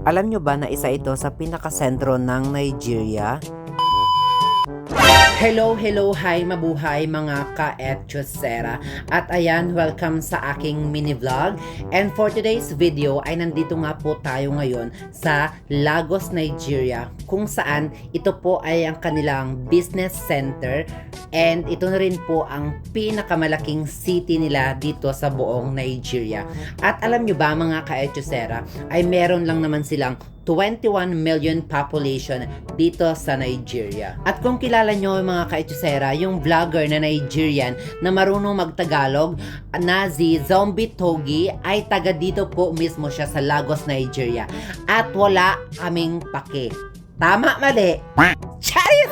Alam nyo ba na isa ito sa pinakasentro ng Nigeria? Hello, hello, hi, mabuhay mga ka-etchosera. At ayan, welcome sa aking mini vlog. And for today's video ay nandito nga po tayo ngayon sa Lagos, Nigeria kung saan ito po ay ang kanilang business center and ito na rin po ang pinakamalaking city nila dito sa buong Nigeria. At alam nyo ba mga ka-etchosera ay meron lang naman silang 21 million population dito sa Nigeria. At kung kilala nyo mga kaitsusera, yung vlogger na Nigerian na marunong magtagalog na si Zombie Togi ay taga dito po mismo siya sa Lagos, Nigeria. At wala kaming pake. Tama, mali. Charis!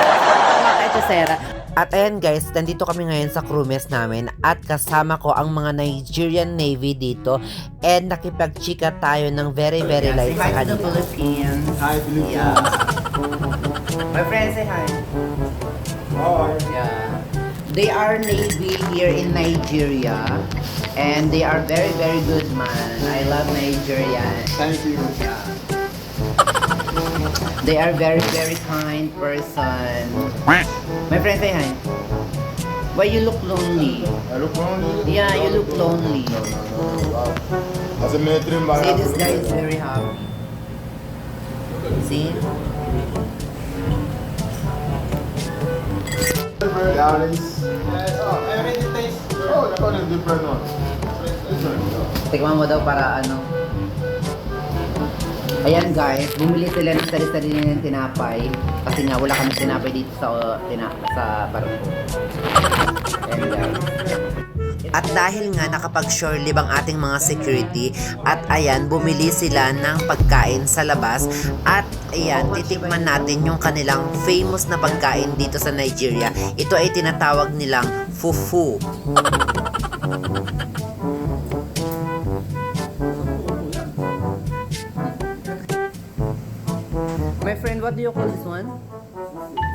mga kaitsusera. At ayan guys, nandito kami ngayon sa crew mess namin at kasama ko ang mga Nigerian Navy dito and nakipagchika tayo ng very very light sa kanila. Philippines. Hi, Philippines. Yeah. My friends say hi. Hi. Yeah. They are Navy here in Nigeria and they are very very good man. I love Nigeria. Thank you. They are very very kind person. My friends say hi. Why you look lonely? I look lonely. Yeah, you look lonely. As a military See, this guy is very happy. See? Gallons. Oh. Oh, that one is different one. Tikman mo daw para ano. Ayan guys, bumili sila ng sarili-sarili ng tinapay. Kasi nga wala kami tinapay dito sa uh, tina, sa barko. Ayan guys. At dahil nga nakapag-shore ang ating mga security at ayan, bumili sila ng pagkain sa labas at ayan, titikman natin yung kanilang famous na pagkain dito sa Nigeria. Ito ay tinatawag nilang fufu. Friend, what do you call this one?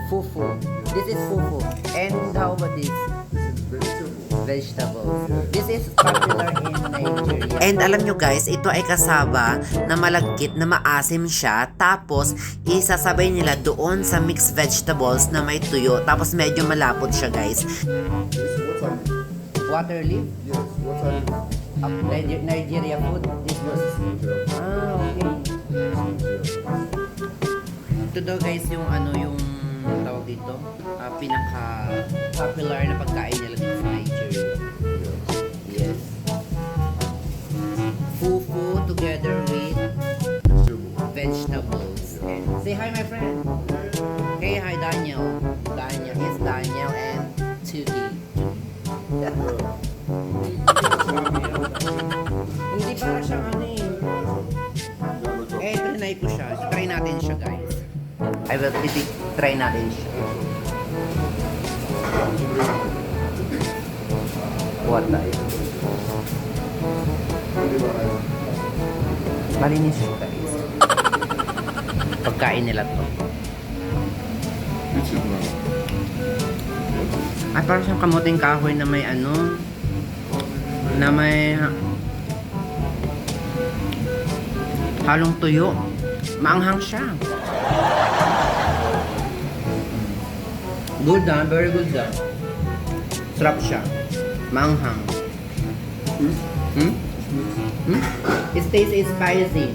Fufu. This is fufu. And how about this? Vegetables. This is popular in Nigeria. And alam nyo guys, ito ay kasaba na malagkit na maasim siya. Tapos, isasabay nila doon sa mixed vegetables na may tuyo. Tapos medyo malapot siya guys. Water leaf? Yes, it? Uh, Niger- Nigeria food? This Nigeria. Ah, okay. Ito daw guys yung ano yung tawag dito, ah, pinaka popular na pagkain nila dito sa Nigeria. Yes. Fufu together with vegetables. And say hi my friend. Hey hi Daniel. Daniel is Daniel and Tuki. Hindi para siyang ano eh. Eh, trinay ko siya. Try natin siya, guys. I will titik try natin siya. What tayo? Malinis siya, guys. Pagkain nila to. Ay, parang siyang kamuting kahoy na may ano, na may halong tuyo. Maanghang siya. Good ah, very good ah. Sarap siya. Maanghang. Hmm? Hmm? It tastes spicy.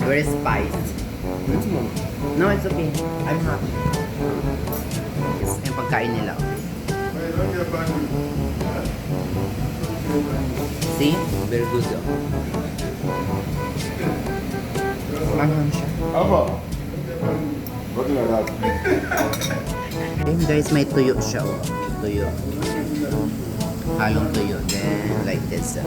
Very spiced. No, it's okay. I'm happy. Yes, yung pagkain nila. See? Very good ah. Maanghang siya. Apa? What like that? Then guys, may tuyo siya. Oh. Tuyo. Halong tuyo. Then, like this. ah.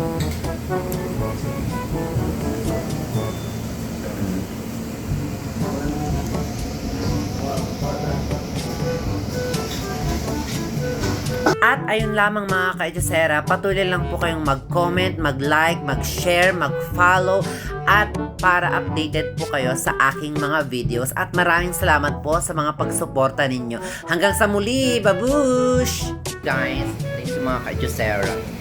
At ayun lamang mga kaitsasera, patuloy lang po kayong mag-comment, mag-like, mag-share, mag-follow at para updated po kayo sa aking mga videos. At maraming salamat po sa mga pagsuporta ninyo. Hanggang sa muli, babush! Guys, thank you mga kaitsasera.